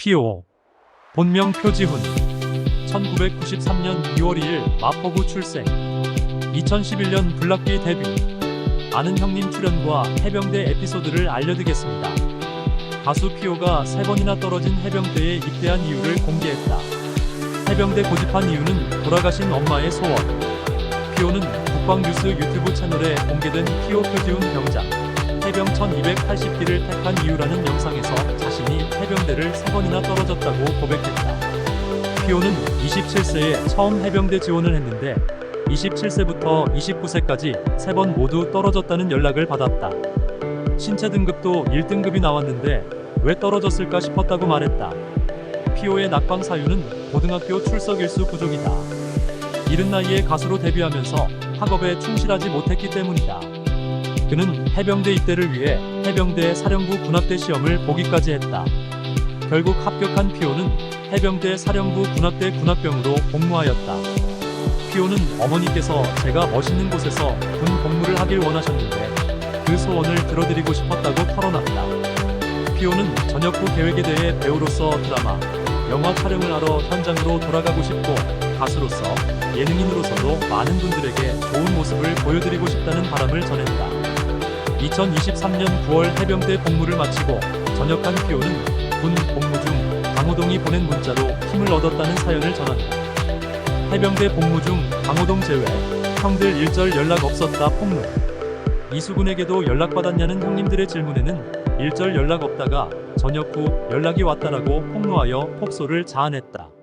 피오 본명 표지훈 1993년 2월 2일 마포구 출생 2011년 블락비 데뷔 아는 형님 출연과 해병대 에피소드를 알려드리겠습니다. 가수 피오가 세 번이나 떨어진 해병대에 입대한 이유를 공개했다. 해병대 고집한 이유는 돌아가신 엄마의 소원. 피오는 국방뉴스 유튜브 채널에 공개된 피오 표지훈 병장 해병 1280기를 택한 이유라는 영상에서 자신이 해병대를 세 번이나 떨어졌다고 고백했다. 피오는 27세에 처음 해병대 지원을 했는데 27세부터 29세까지 세번 모두 떨어졌다는 연락을 받았다. 신체 등급도 1등급이 나왔는데 왜 떨어졌을까 싶었다고 말했다. 피오의 낙방 사유는 고등학교 출석 일수 부족이다. 이른 나이에 가수로 데뷔하면서 학업에 충실하지 못했기 때문이다. 그는 해병대 입대를 위해 해병대 사령부 군합대 시험을 보기까지 했다. 결국 합격한 피오는 해병대 사령부 군합대 군합병으로 복무하였다. 피오는 어머니께서 제가 멋있는 곳에서 군 복무를 하길 원하셨는데 그 소원을 들어드리고 싶었다고 털어놨다. 피오는 전역 후 계획에 대해 배우로서 드라마, 영화 촬영을 하러 현장으로 돌아가고 싶고 가수로서 예능인으로서도 많은 분들에게 좋은 모습을 보여드리고 싶다는 바람을 전했다. 2023년 9월 해병대 복무를 마치고 전역한 피오는 군 복무 중 강호동이 보낸 문자로 힘을 얻었다는 사연을 전한다. 해병대 복무 중 강호동 제외 형들 일절 연락 없었다 폭로. 이수근에게도 연락받았냐는 형님들의 질문에는 일절 연락 없다가 전역 후 연락이 왔다라고 폭로하여 폭소를 자아냈다.